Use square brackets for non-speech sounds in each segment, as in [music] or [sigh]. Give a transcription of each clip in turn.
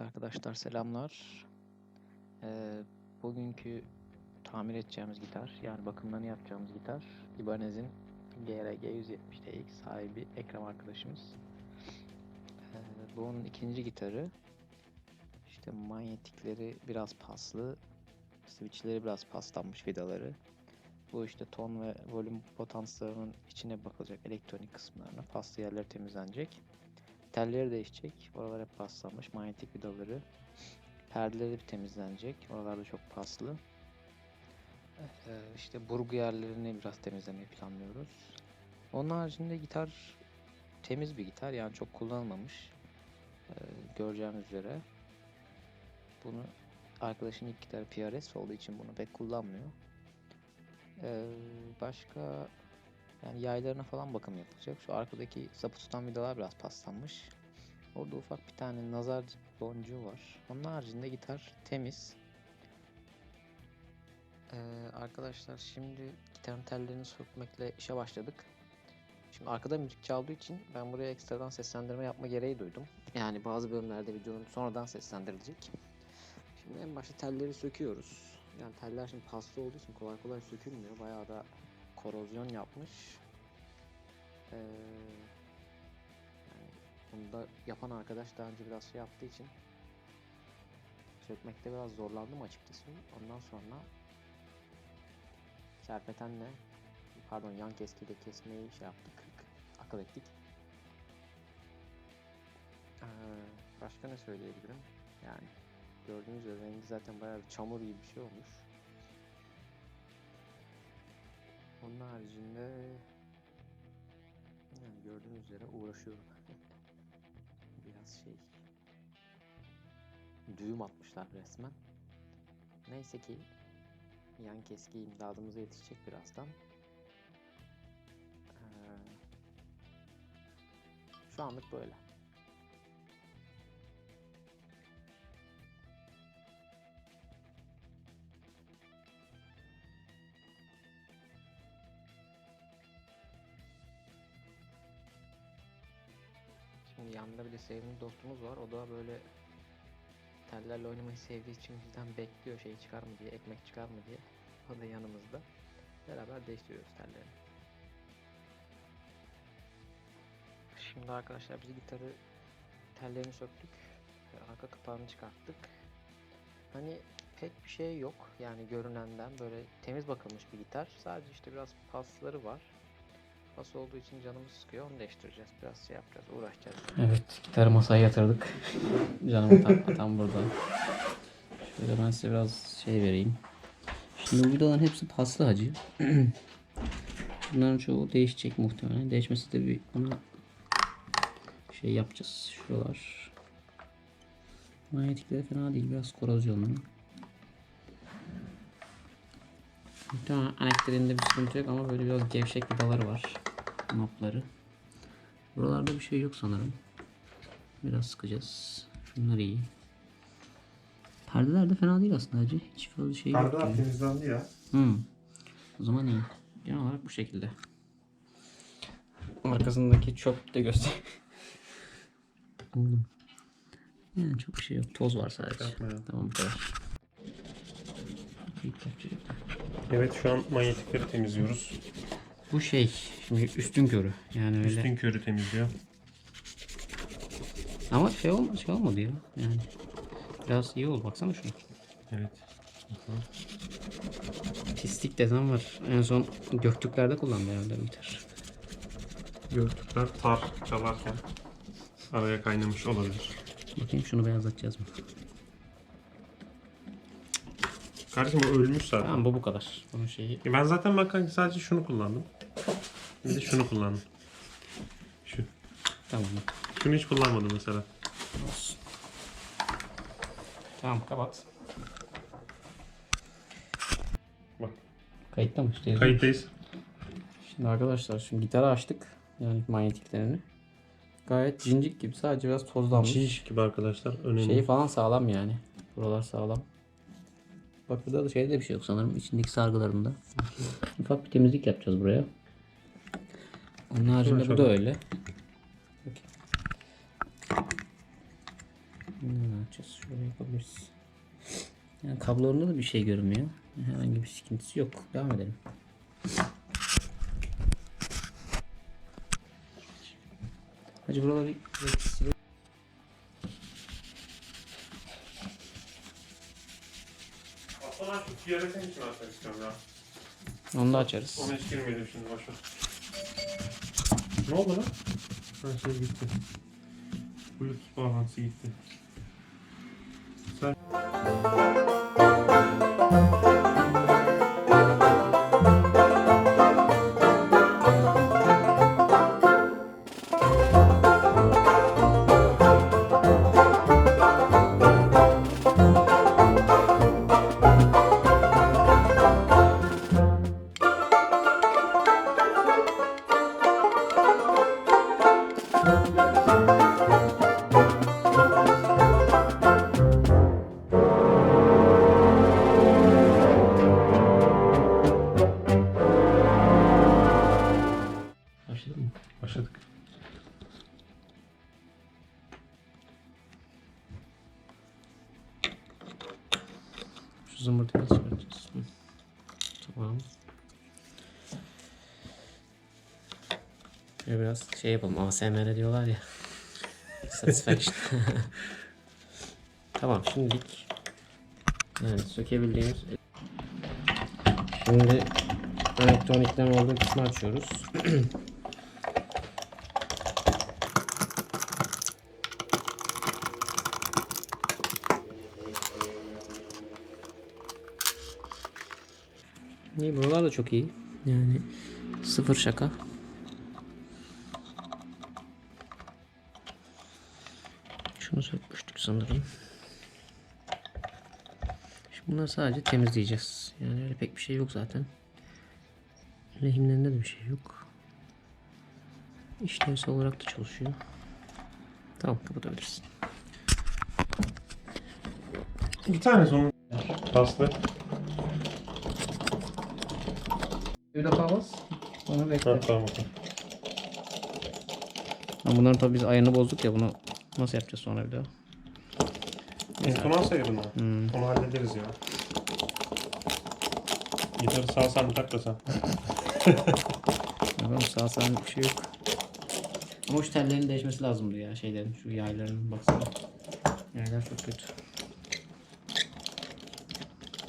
Evet arkadaşlar selamlar. Ee, bugünkü tamir edeceğimiz gitar yani bakımlarını yapacağımız gitar Ibanez'in GRG 170 TX sahibi Ekrem arkadaşımız. Ee, bu onun ikinci gitarı. İşte manyetikleri biraz paslı, switchleri biraz paslanmış vidaları. Bu işte ton ve volüm potanslarının içine bakılacak elektronik kısımlarına, paslı yerler temizlenecek. Telleri değişecek. Oralar hep paslanmış. Manyetik vidaları. Perdeleri bir temizlenecek. Oralarda çok paslı. Ee, işte burgu yerlerini biraz temizlemeyi planlıyoruz. Onun haricinde gitar temiz bir gitar. Yani çok kullanılmamış. Ee, göreceğiniz üzere. Bunu arkadaşın ilk gitarı PRS olduğu için bunu pek kullanmıyor. Ee, başka yani yaylarına falan bakım yapılacak. Şu arkadaki sapı tutan vidalar biraz paslanmış. Orada ufak bir tane nazar boncuğu var. Onun haricinde gitar temiz. Ee, arkadaşlar şimdi gitarın tellerini sökmekle işe başladık. Şimdi arkada müzik çaldığı için ben buraya ekstradan seslendirme yapma gereği duydum. Yani bazı bölümlerde videonun sonradan seslendirilecek. Şimdi en başta telleri söküyoruz. Yani teller şimdi paslı olduğu için kolay kolay sökülmüyor. Bayağı da korozyon yapmış. Ee, yani bunu da yapan arkadaş daha önce biraz şey yaptığı için sökmekte biraz zorlandım açıkçası. Ondan sonra serpetenle pardon yan keskiyle kesmeyi şey yaptık. Akıl ettik. Ee, başka ne söyleyebilirim? Yani gördüğünüz üzere rengi zaten bayağı bir çamur gibi bir şey olmuş. Onun haricinde yani gördüğünüz üzere uğraşıyorum. [laughs] Biraz şey düğüm atmışlar resmen. Neyse ki yan keski imdadımıza yetişecek birazdan. Ee, şu anlık böyle. De sevimli dostumuz var. O da böyle tellerle oynamayı sevdiği için bizden bekliyor şey çıkar mı diye, ekmek çıkar mı diye. O da yanımızda. Beraber değiştiriyoruz tellerini. Şimdi arkadaşlar biz gitarı tellerini söktük. Arka kapağını çıkarttık. Hani pek bir şey yok. Yani görünenden böyle temiz bakılmış bir gitar. Sadece işte biraz pasları var. Pas olduğu için canımız sıkıyor. Onu değiştireceğiz. Biraz şey yapacağız. Uğraşacağız. Evet. Gitarı masaya yatırdık. Canım tam, tam burada. Şöyle ben size biraz şey vereyim. Şimdi bu vidaların hepsi paslı hacı. [clears throat] Bunların çoğu değişecek muhtemelen. Değişmesi de bir ona şey yapacağız. Şuralar. Manyetikleri fena değil. Biraz korozyonlu. Muhtemelen aneklerinde bir sıkıntı yok ama böyle biraz gevşek vidaları var. Nopları. Buralarda bir şey yok sanırım. Biraz sıkacağız. Şunlar iyi. Perdeler de fena değil aslında hacı. Hiç fazla şey yok. Perdeler temizlendi ya. Hmm. O zaman iyi. Genel olarak bu şekilde. Arkasındaki çöp de göster. [laughs] Oğlum. Yani çok bir şey yok. Toz var sadece. Tamam bu kadar. Evet şu an manyetikleri temizliyoruz. Bu şey, şimdi üstün körü. Yani öyle. Üstün körü temizliyor. Ama şey olmadı, şey olmadı ya. Yani biraz iyi oldu. Baksana şuna. Evet. Pislik desen var. En son Göktürklerde kullandı herhalde bir gitar. Gördükler tar çalarken araya kaynamış olabilir. Bakayım şunu beyazlatacağız mı? Kardeşim o ölmüş zaten. Tamam bu bu kadar. Bunun şeyi. E Ben zaten bak sadece şunu kullandım. De şunu kullandım. Şu. Tamam. Şunu hiç kullanmadım mesela. Olsun. Tamam kapat. Bak. Kayıtta mı? İşte Kayıttayız. Şimdi arkadaşlar şimdi gitarı açtık. Yani manyetiklerini. Gayet cincik gibi sadece biraz tozlanmış. Şiş gibi arkadaşlar. Önemli. Şeyi falan sağlam yani. Buralar sağlam. Bak burada da şeyde de bir şey yok sanırım. içindeki sargılarında. Ufak bir temizlik yapacağız buraya. Onun haricinde bu da şöyle. öyle. Bakayım. Çıkartacağız. Şöyle yapabiliriz. Yani kablolarında da bir şey görünmüyor. Herhangi bir sıkıntısı yok. Devam edelim. Hacı buraları Aslında şu TRS'in için açmak istiyorum ya. Onu da açarız. Ona hiç girmeyelim şimdi boşver. Ne oldu lan? Her şey gitti. Bluetooth bağlantısı gitti. Sen... şey yapalım. ASMR diyorlar ya. Satisfaction. [laughs] tamam şimdilik yani sökebildiğimiz Şimdi elektronikten olduğu kısmı açıyoruz. [clears throat] İyi buralar da çok iyi. Yani sıfır şaka. Şunu sökmüştük sanırım. Şimdi bunları sadece temizleyeceğiz. Yani öyle pek bir şey yok zaten. Lehimlerinde de bir şey yok. İşlevsel olarak da çalışıyor. Tamam kapatabilirsin. Bir tane Paslı. Bir defa bas. Onu bekle. Ha, tamam. Bunların tabii biz ayarını bozduk ya bunu nasıl yapacağız sonra bir daha? Entonans ayarını. Hmm. Onu hallederiz ya. Gitarı sağ salim tak da sen. [laughs] Bakalım sağ salim bir şey yok. Ama şu tellerin değişmesi lazımdı ya şeylerin şu yayların baksana. Yaylar çok kötü.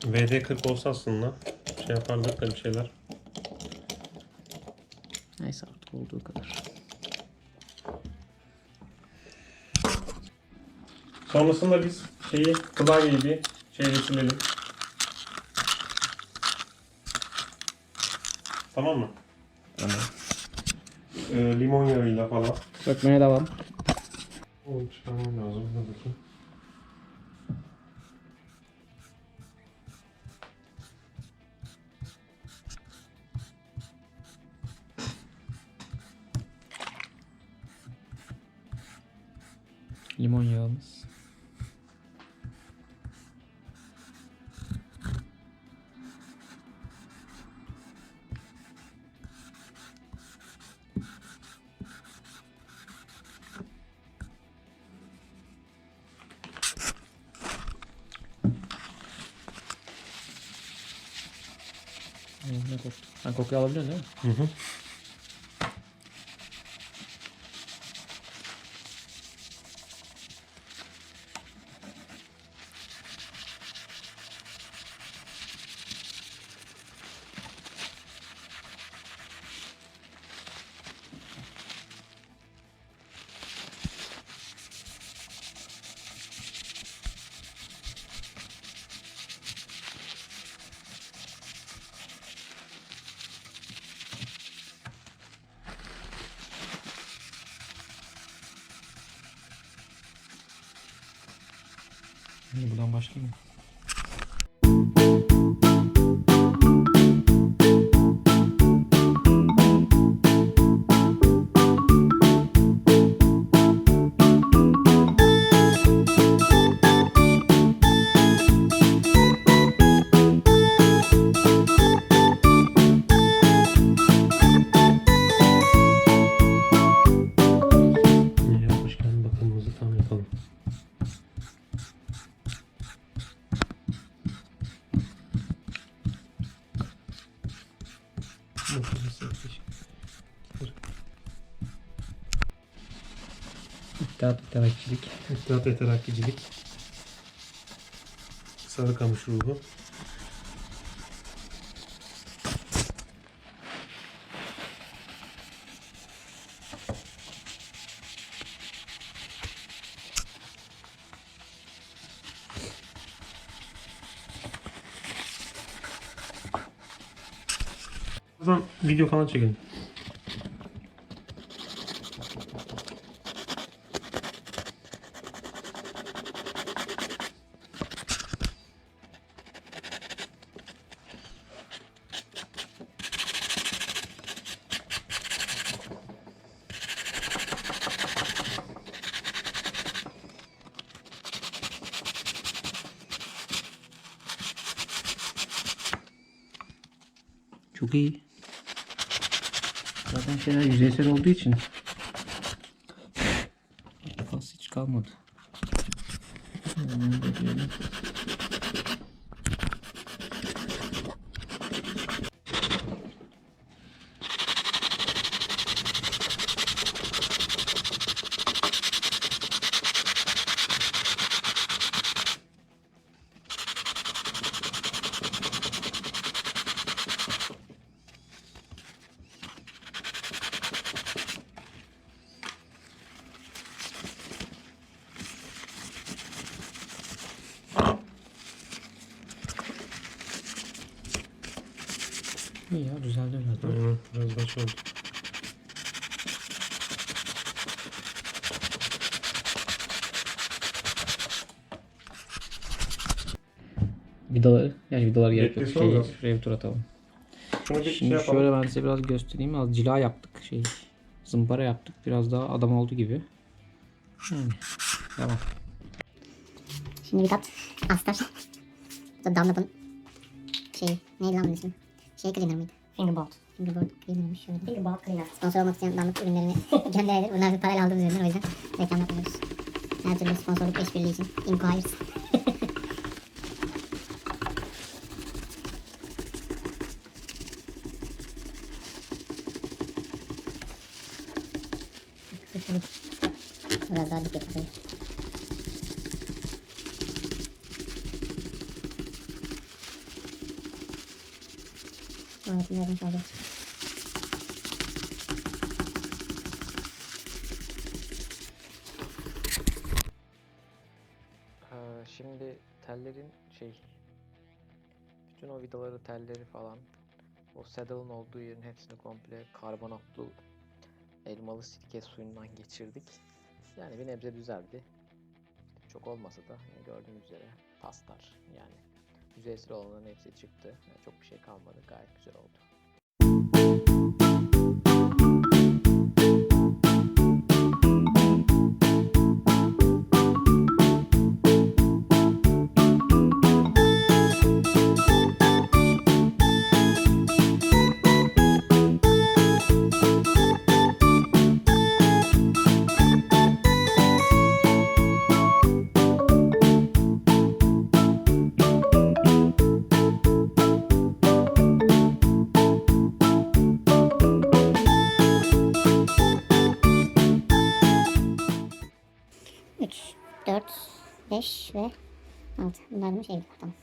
VD40 olsa aslında şey yapardık da bir şeyler. Neyse artık olduğu kadar. Sonrasında biz şeyi klavyeyi bir şeyle silelim. Tamam mı? Tamam. Ee, limon yağıyla falan. Sökmeye devam. Oğlum çıkarmam lazım. Dur bakayım. Ne koku? Sen kokuyu alabiliyorsun değil mi? Hı hı. Şimdi buradan başlayayım. Yavaş İttihat ve Terakkicilik. Sarıkamış ruhu. Zaman video falan çekelim. Çok iyi. Zaten şeyler yüzeysel olduğu için Fas hiç kalmadı. Hmm, İyi ya düzeldi biraz. da. Hı, Biraz baş oldu. Vidaları, yani vidalar gerek yok. Şey, şuraya bir tur atalım. Şunu bir şey Şimdi yapalım. şöyle ben size biraz göstereyim. Az cila yaptık. Şey, zımpara yaptık. Biraz daha adam oldu gibi. Yani, tamam. Şimdi Vedat Astar. Bu da şeyi. Neydi lan bunun ismi? Şey cleaner mıydı? Fingerboard. Fingerboard cleaner'mış şöyle. Fingerboard cleaner. Sponsor olmak isteyen Dunlop ürünlerini [laughs] gönderebilir. Bunlar bir parayla aldığımız ürünler o yüzden reklam yapmıyoruz. Her türlü sponsorluk işbirliği için inquires. [laughs] Biraz daha dik yapalım. Oldu. Ee, şimdi tellerin şey bütün o vidaları telleri falan o saddle'ın olduğu yerin hepsini komple karbonatlı elmalı sirke suyundan geçirdik. Yani bir nebze düzeldi. Çok olmasa da gördüğünüz üzere paslar yani yüzeysel olanların hepsi çıktı. Yani çok bir şey kalmadı. Gayet güzel oldu. 5 ve 6. Bunlar da şey. Tamam.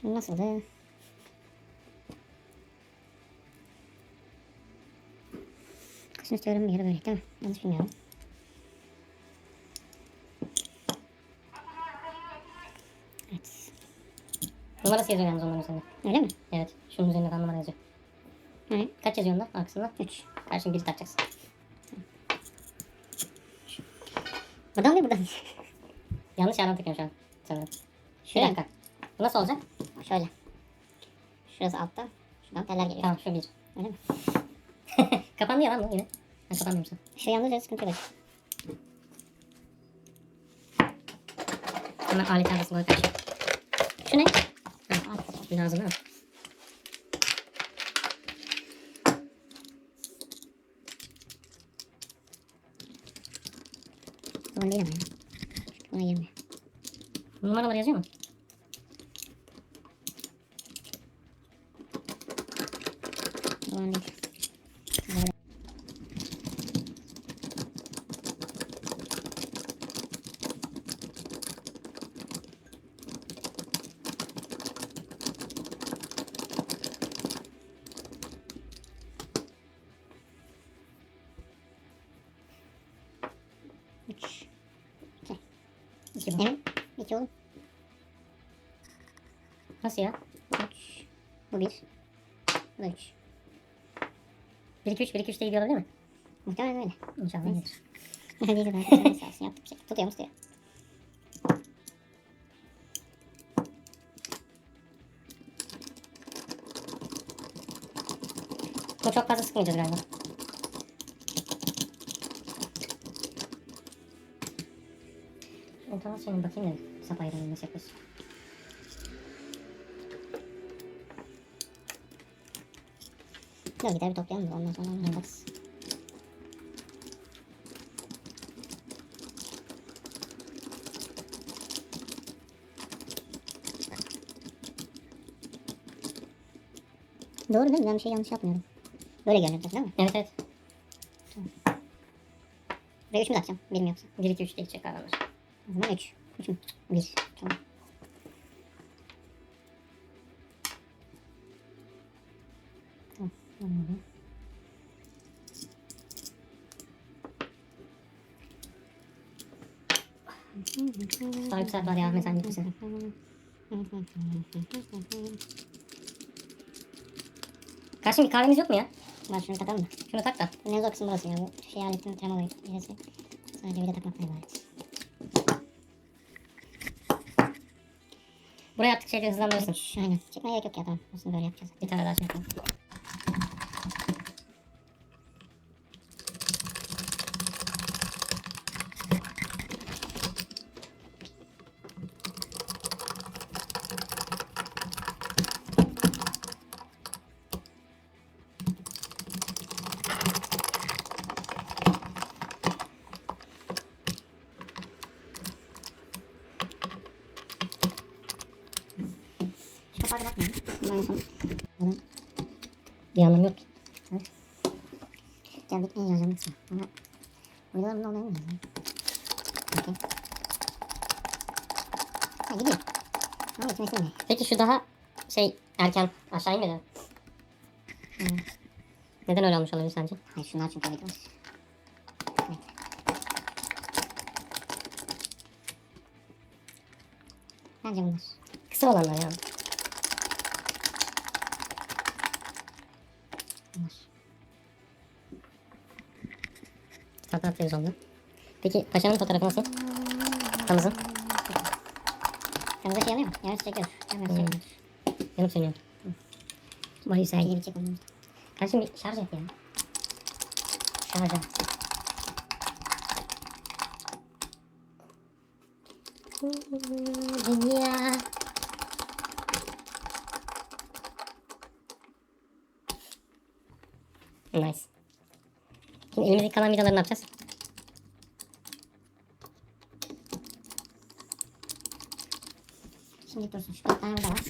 Şimdi nasıldı? Kaçını istiyorum bir yere böyle değil mi? Yanlış bilmiyorum. Evet. Numarası yazıyor yalnız onların üzerinde. Öyle mi? Evet. Şunun üzerinde kan numara yazıyor. Hı. Kaç yazıyor onda? Arkasında? 3. Karşına bir takacaksın. Buradan mı buradan mı? Yanlış yerden takıyorum şu an. Sanırım. Bir Şöyle. dakika. Bu nasıl olacak? Şöyle. Şurası altta. Şuradan teller geliyor. Tamam şu bir. Öyle mi? [laughs] Kapandı ya lan bu yine. Ha kapanmıyormuş. Şu yalnızca sıkıntı yok. Hemen alet arasında olarak açıyor. Şu ne? Ha, al. Lazım değil ama ya. Buna girmiyor. Numaralar yazıyor mu? Doğru İki. Emin? İki oğlum. Nasıl ya? Üç. Bu bir. Bu da üç. 1 2 3 1 2 3 de gidiyor değil mi? Muhtemelen öyle. İnşallah iyidir. [laughs] Neyse ben sana sağ olsun yaptık bir şey. Tutuyor mu tutuyor. Bu çok fazla sıkmayacağız galiba. Entonasyonu bakayım da sap ayrımını nasıl yapıyorsun. Yok gider bir toplayalım da ondan sonra ona bakarız. Doğru değil mi? Ben bir şey yanlış yapmıyorum. Böyle görünüyor değil mi? Evet evet. Buraya 3 mü takacağım? 1 mi yoksa? 1 2 3 de gidecek galiba. O zaman 3. 3 mü? 1. Tamam. Tamam. Olmadı. Daha yüksel var ya Ahmet sen gitmişsin. Karşım bir kahvemiz yok mu ya? Ben şunu takalım da. Şunu tak da. En zor kısım burası ya. Bu şey aletin tremoloyu. Birisi. Sadece bir de takmakla ibaret. Buraya hızlandırırsın. Üç, Aynen. Çekmeye gerek yok ya tamam. Aslında böyle yapacağız. Bir tane daha şey. Şu kapağı bakmayalım. Bundan sonra. Bunun Bir anlamı yok ki. geldik kısmı. Ama uygular bunda olmayı mı? Bakayım. Ha gidiyor. Ama gitmesi mi? Peki şu daha şey erken aşağı inmedi? Hmm. Neden öyle olmuş olabilir sence? Hayır şunlar çünkü öyle gidiyor. Evet. Bence bunlar. Kısa olanlar ya. Bunlar. Zaten atıyoruz onu. Peki paşanın fotoğrafı nasıl? Tamızın. Kırmızı şey yanıyor mu? Yarın çekiyor. Hemen Hmm. söylüyor. Yanıp sönüyor. Vay güzel. bir çek onu. Kardeşim bir şarj et ya. Şarj et. Dünya. Nice. Şimdi elimizdeki kalan vidaları ne yapacağız? Şimdi dursun. Şu tane burada var.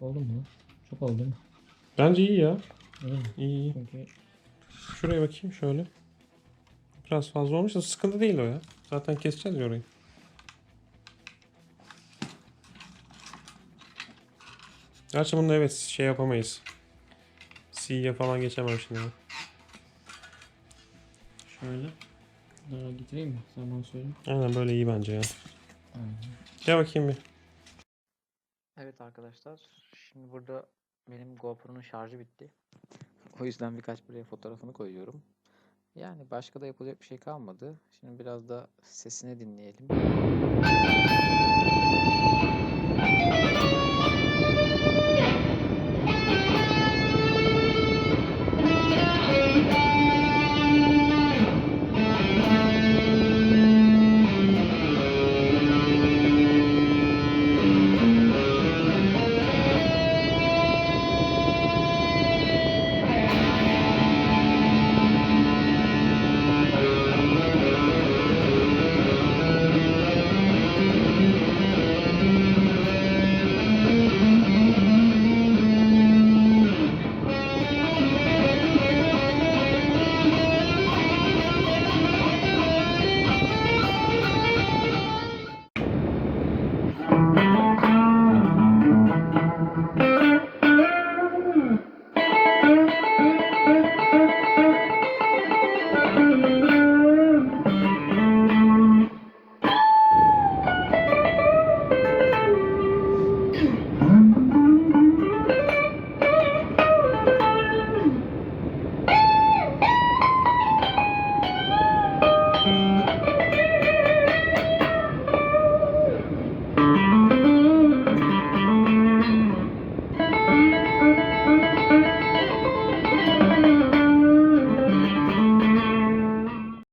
Oldu mu? Çok oldu mu? Bence iyi ya. İyi. İyi iyi. Çünkü Şuraya bakayım şöyle. Biraz fazla olmuş da sıkıntı değil o ya. Zaten keseceğiz ya orayı. Gerçi bunda evet şey yapamayız. C'ye falan geçemem şimdi. Böyle. Daha getireyim mi? Zaman söyle. Aynen böyle iyi bence ya. Aynen. Gel bakayım bir. Evet arkadaşlar. Şimdi burada benim GoPro'nun şarjı bitti. O yüzden birkaç buraya fotoğrafını koyuyorum. Yani başka da yapılacak bir şey kalmadı. Şimdi biraz da sesini dinleyelim.